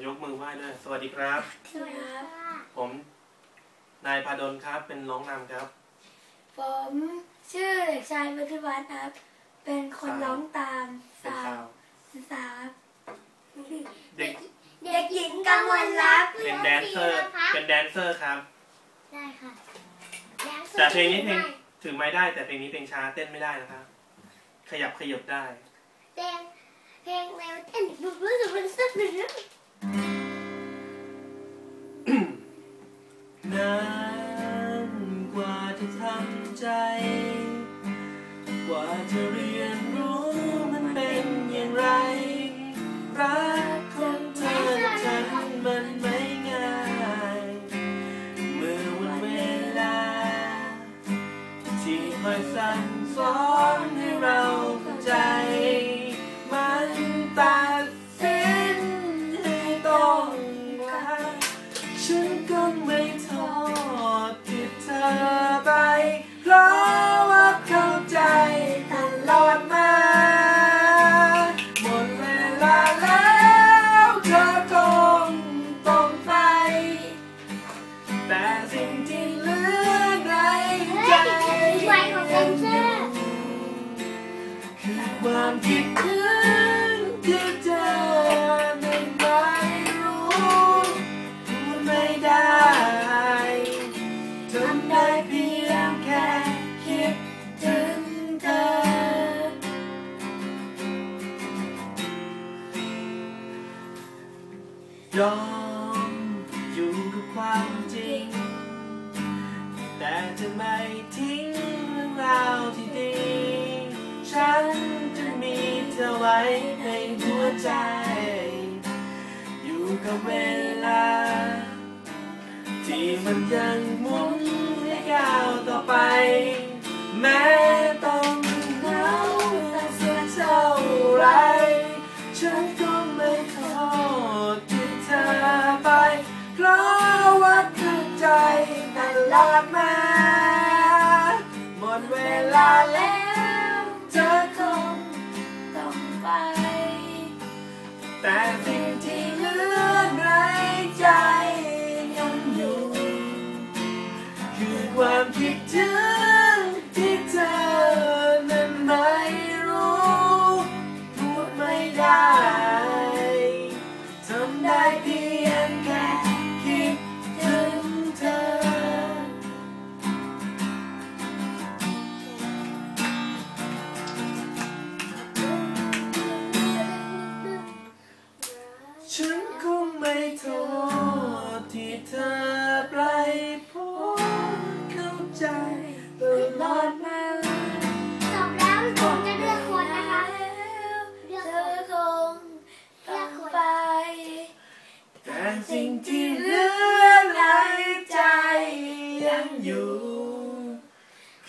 ายกมือไหว้ด้วย สวัสดีครับ สวัสดีค่ะผม นายพาดลครับ เป็นร้องนำครับ ผมชื่อเด็กชายวุฒิวัฒน์ครับ เป็นคนสาวร้องตามเป็นสาวสาวสาวครับเด็กเด็กหญิงกังวลรักเป็นแดนเซอร์ เป็นแดนเซอร์ครับ ได้ค่ะแต่เพลงนี้เพลงถือไม้ได้แต่เพลงนี้เพลงช้าเต้นไม่ได้นะครับ ขยับขยับได้เพลงเพลงเร็วเต้นรู้รู้สึกเป็นสักหนึ่ง ใจ กว่าจะเรียนรู้มันเป็นอย่างไร รักของเธอฉันมันไม่ง่าย เมื่อวันเวลา ที่คอยสั่งสอนให้เราเข้าใจ มันตัดสิ ความคิดถึงที่เธอไม่ไม่รู้พูดไม่ได้ทำได้เพียงแค่คิดถึงเธอ ยอมอยู่กับความจริง แต่จะไม่ทิ้งเรื่องราวที่ดี ฉัน ไว้ในหัวใจ อยู่กับเวลา ที่มันยังหมุนและก้าวต่อไป แม้ต้องเหงาสักเท่าไร ฉันก็ไม่ทอดที่เธอไป เพราะว่าเข้าใจตลอดมาหม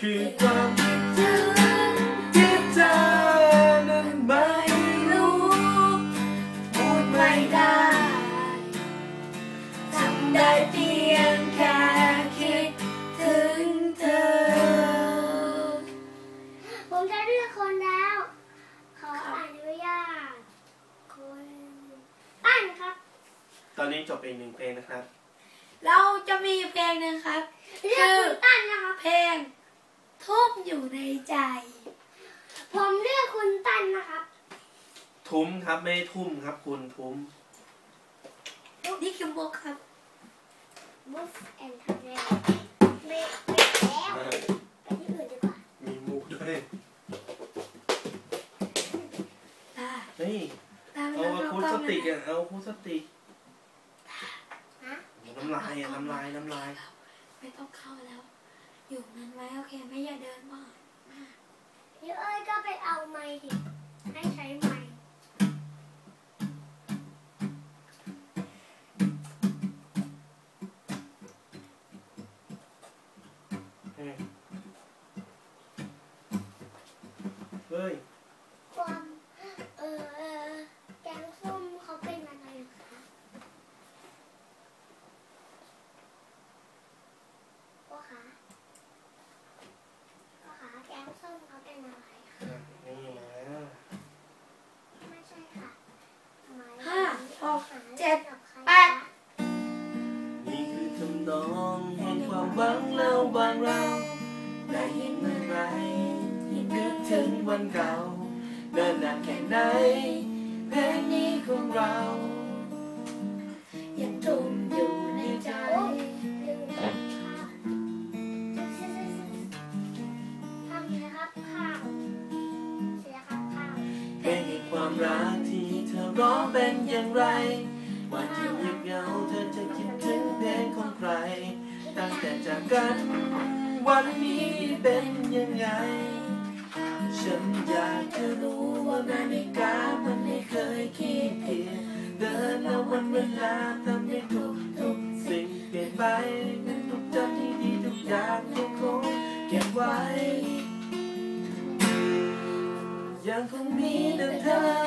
คือความคิดถึงที่เธอนั้นไม่รู้พูดไม่ได้ทำได้เพียงแค่คิดถึงเธอ ผมจะเลือกคนแล้ว ขออนุญาตคุณตั้นครับ ตอนนี้จบไปอีกหนึ่งเพลงนะครับ เราจะมีเพลงหนึ่งครับเลือกคุณตั้นนะครับ เพลง ทุ่มอยู่ในใจ ผมเลือกคุณตั้นนะครับ ทุ้มครับไม่ได้ทุ่มครับ คุณทุ้ม นี่คือมุกครับ Wolf and t h e ไม่ไม่แล้วไปที่อื่นดีกว่ามีมุกด้วยตาเฮ้ยตาไม่เอาต้องอะเข้าคูกล้สองติกนะอะเอาคูสติกฮะน้ำลายอะน้ำลายน้ำลาย ไม่ต้องเข้าแล้ว อยู่นั้นไว้โอเคไม่อย่าเดินมากเดี๋ยวเอ้ยก็ไปเอาไม้ดิให้ใช้ไม้เฮ้ย ถึงวันเก่าเดินนานแค่ไหนเพลงนี้ของเรา ยังจุ่มอยู่ในใจควเสียครับข้าวเพลงแห่งความรักที่เธอร้องเป็นอย่างไร วันที่เงียบเหงาเธอจะคิดถึงเพลงของใคร ตั้งแต่จากกัน วันนี้เป็นยังไง ฉันอยากจะรู้ว่านาฬิกามันไม่เคยคิดผิดเดินแล้ววันเวลาทำให้ทุกทุกสิ่งเปลี่ยนไปนั้นทุกจำที่ดีทุกอย่างยังคงเก็บไว้ ยังคงมีแต่เธอ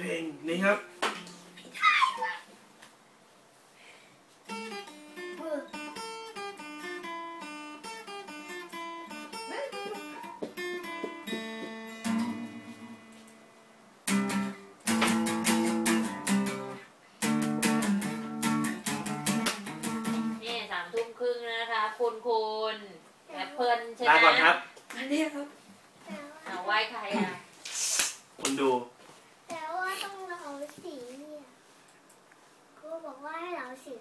เพลงนี้ครับนี่สามทุ่มครึ่งนะคะ คุณคุณแอปเปิลใช่ไหมลาก่อนครับ อันนี้ครับ เอาไหว้ใครอะ คุณดู 我歪老师。